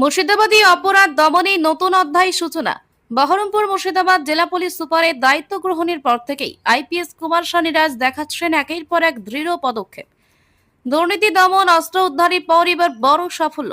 মুর্শিদাবাদী অপরাধ দমনে নতুন অধ্যায় সূচনা। বহরমপুর মুর্শিদাবাদ জেলা পুলিশ সুপারের দায়িত্ব গ্রহণের পর থেকেই আইপিএস কুমার সানিরাজ দেখাচ্ছেন একের পর এক দৃঢ় পদক্ষেপ। দুর্নীতি দমন, অস্ত্র উদ্ধারের পর এবার বড় সাফল্য।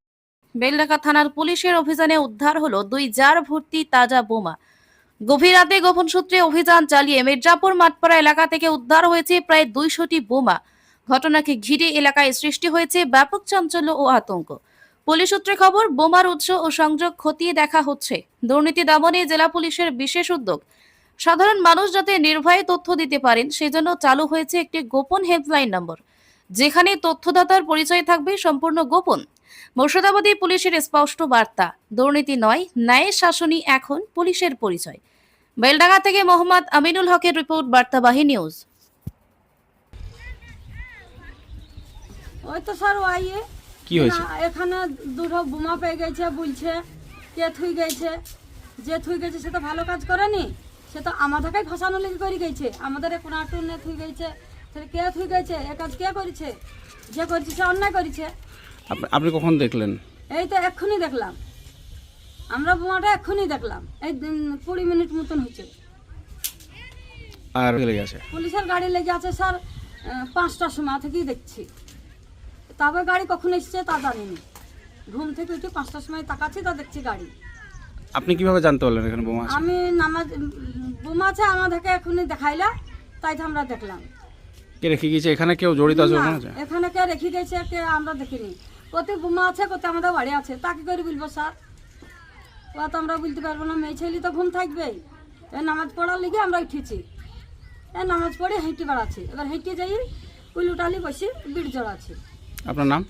Beldanga থানার পুলিশের অভিযানে উদ্ধার হলো দুই জার ভর্তি তাজা বোমা। গভীর রাতে গোপন সূত্রে অভিযান চালিয়ে মির্জাপুর মাঠপাড়া এলাকা থেকে উদ্ধার হয়েছে প্রায় দুইশোটি বোমা। ঘটনাকে ঘিরে এলাকায় সৃষ্টি হয়েছে ব্যাপক চাঞ্চল্য ও আতঙ্ক। পুলিশ সূত্রে খবর, বোমার উৎস ও সংযোগ খতিয়ে দেখা হচ্ছে। দুর্নীতি দমনে জেলা পুলিশের বিশেষ উদ্যোগ। সাধারণ মানুষ যাতে নির্ভয়ে তথ্য দিতে পারেন, সেজন্য চালু হয়েছে একটি গোপন হেল্পলাইন নম্বর। যেখানে তথ্যদাতার পরিচয় থাকবে সম্পূর্ণ গোপন। মুর্শিদাবাদী পুলিশের স্পষ্ট বার্তা। দুর্নীতি নয় ন্যায়ের শাসনই এখন পুলিশের পরিচয়। বেলডাঙ্গা থেকে মোহাম্মদ আমিনুল হকের রিপোর্ট বার্তাবাহী নিউজ। ওই তো স্যার ওয়াইয়ে কি হয়েছে? না, এখানে দুটো বোমা পেয়ে গেছে বলছে কে থুই গেছে। যে থুই গেছে সে তো ভালো কাজ করেনি। সে তো আমাদেরকেই ফাঁসানো লেগে করে গেছে। আমাদের কোনো আটুনে থুই গেছে। তাহলে কে থুই গেছে? এ কাজ কে করেছে? যে করেছে সে অন্যায় করেছে। আপনি কখন দেখলেন? এই তো এক্ষুনি দেখলাম। আমরা বোমাটা এক্ষুনি দেখলাম। এই কুড়ি মিনিট মতন হয়েছে। আর লেগে গেছে পুলিশের গাড়ি লেগে আছে স্যার পাঁচটার সময় থেকেই দেখছি। তবে গাড়ি কখন এসছে তা জানিনি। ঘুম থেকে উঠে পাঁচটার সময় তাকাচ্ছি তা দেখছি গাড়ি। আপনি কীভাবে জানতে পারলেন এখানে বোমা আমি নামাজ বোমা আছে আমাদেরকে এখনই দেখাইলা তাই আমরা দেখলাম। কে রেখে গিয়েছে? এখানে কেউ জড়িত আছে না, এখানে কে রেখে গেছে কে আমরা দেখিনি। কত বোমা আছে কত আমাদের বাড়ি আছে তা কি করে বলব স্যার? ও তো আমরা বলতে পারব না মেয়ে ছেলে তো ঘুম থাকবেই এ নামাজ পড়ার লিগে আমরা উঠেছি। এ নামাজ পড়ে হেঁটে বেড়াচ্ছি। এবার হেঁটে যাই উলুটালি বসে বিড় জড়াচ্ছি আপনার নাম?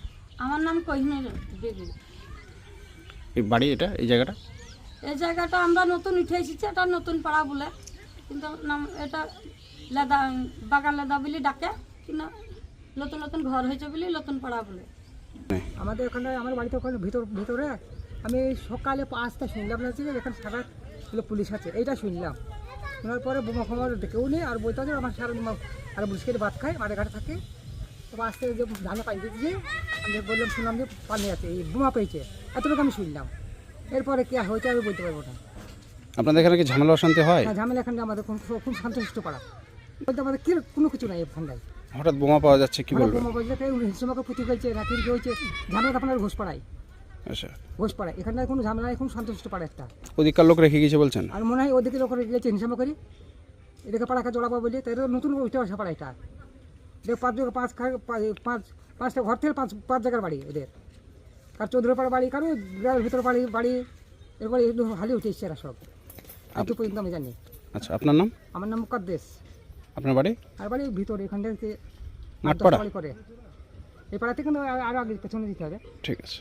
আমার নাম কহিনুর বিবি। এই বাড়ি এটা এই জায়গাটা? এই জায়গাটা আমরা নতুন উঠে এসেছি এটা নতুন পাড়া বলে। কিন্তু নাম এটা লেদা বাগান লেদা বলে ডাকে কিন্তু নতুন নতুন ঘর হয়েছে বলে নতুন পাড়া বলে। আমাদের ওখানে আমার বাড়িতে ওখানে ভিতর ভিতরে আমি সকালে পাঁচটা শুনলাম না যে এখানে সারা হলো পুলিশ আছে এইটা শুনলাম। শোনার পরে বোমা ফোমা কেউ নেই আর বলতে হবে আমার সারা আর পুলিশকে ভাত খায় মাঠে ঘাটে থাকে। তো আসতে যে ধানে পাই দিয়েছে আমি বললাম শুনলাম যে পানি আছে এই বোমা পেয়েছে। এতটুকু আমি শুনলাম। এরপরে কি হয়েছে আমি বলতে পারব না। আপনাদের এখানে কি ঝামেলা অশান্তি হয়? না ঝামেলা এখানে আমাদের খুব খুব শান্তশিষ্ট পাড়া। আমাদের কি কোনো কিছু নাই হঠাৎ বোমা পাওয়া যাচ্ছে কি হঠাৎ বলবেন বোমা বলছে কেউ হিংসমাকে পুঁতি হয়েছে রাতের কি হয়েছে ঝামেলা আপনার ঘোষ পাড়ায়। আচ্ছা। ঘোষ পাড়ায়। এখানটায় কোনো ঝামেলা কোনো সন্তুষ্ট পাড়া একটা। ওদিককার লোক রেখে গিয়েছে বলছেন? আর মনে হয় ওদিকে লোক গেছে হিংসামা করি। এদিকে পাড়াকে জড়াবো বলি তাই নতুন উঠে আসা পাড়া এটা এদের পাঁচ জায়গা পাঁচ পাঁচ পাঁচটা ঘর থেকে পাঁচ পাঁচ জায়গার বাড়ি বাড়ি কারও গ্রামের ভিতর বাড়ি বাড়ি এরপরে একটু হালি উঠে এসছে এরা সব। একটু পর্যন্ত আমি জানি। আচ্ছা আপনার নাম? আমার নাম মুকাদ্দেশ আপনার বাড়ি? আর বাড়ি ভিতরে এখান থেকে? বাড়ি করে। এই পাড়া থেকে কিন্তু আরও আগে পেছনে দিতে হবে। ঠিক আছে।